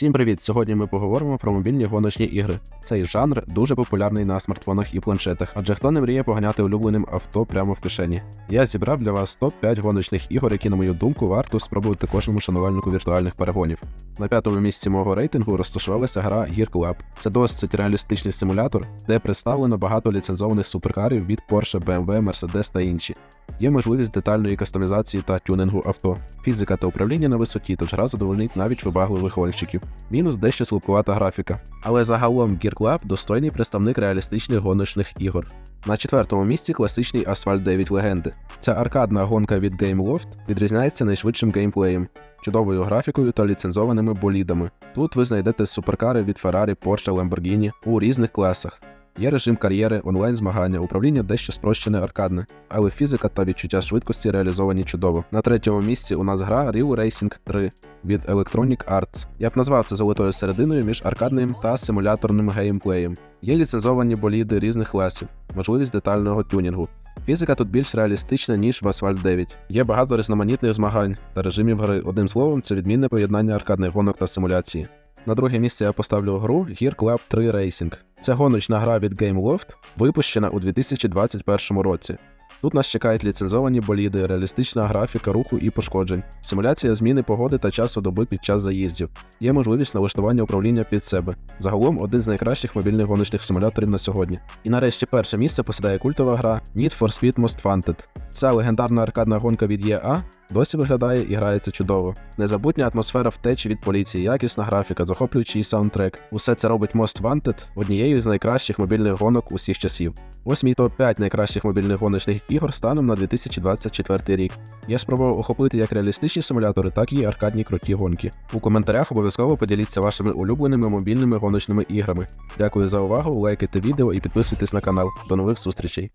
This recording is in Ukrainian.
Всім привіт! Сьогодні ми поговоримо про мобільні гоночні ігри. Цей жанр дуже популярний на смартфонах і планшетах, адже хто не мріє поганяти улюбленим авто прямо в кишені. Я зібрав для вас топ-5 гоночних ігор, які, на мою думку, варто спробувати кожному шанувальнику віртуальних перегонів. На п'ятому місці мого рейтингу розташувалася гра Gear Club. Це досить реалістичний симулятор, де представлено багато ліцензованих суперкарів від Porsche, BMW, Mercedes та інші. Є можливість детальної кастомізації та тюнингу авто, фізика та управління на висоті, тож гра задовольнить навіть вибагливих гонщиків. Мінус дещо слабкувата графіка. Але загалом Gear Club достойний представник реалістичних гоночних ігор. На четвертому місці класичний Asphalt 9 легенди. Ця аркадна гонка від GameLoft відрізняється найшвидшим геймплеєм, чудовою графікою та ліцензованими болідами. Тут ви знайдете суперкари від Ferrari, Porsche, Lamborghini у різних класах. Є режим кар'єри, онлайн змагання, управління дещо спрощене аркадне, але фізика та відчуття швидкості реалізовані чудово. На третьому місці у нас гра Real Racing 3 від Electronic Arts. Я б назвав це золотою серединою між аркадним та симуляторним геймплеєм. Є ліцензовані боліди різних класів, можливість детального тюнінгу. Фізика тут більш реалістична, ніж в Asphalt 9. Є багато різноманітних змагань та режимів гри. Одним словом, це відмінне поєднання аркадних гонок та симуляції. На друге місце я поставлю гру Gear Club 3 Racing. Це гоночна гра від Game Loft, випущена у 2021 році. Тут нас чекають ліцензовані боліди, реалістична графіка руху і пошкоджень, симуляція зміни погоди та часу доби під час заїздів. Є можливість налаштування управління під себе. Загалом один з найкращих мобільних гоночних симуляторів на сьогодні. І нарешті перше місце посідає культова гра Need for Speed Most Wanted. Ця легендарна аркадна гонка від EA досі виглядає і грається чудово. Незабутня атмосфера втечі від поліції, якісна графіка, захоплюючий саундтрек. Усе це робить Most Wanted однією з найкращих мобільних гонок усіх часів. Ось мій топ-5 найкращих мобільних гоночних ігор станом на 2024 рік. Я спробував охопити як реалістичні симулятори, так і аркадні круті гонки. У коментарях обов'язково поділіться вашими улюбленими мобільними гоночними іграми. Дякую за увагу, лайкайте відео і підписуйтесь на канал. До нових зустрічей!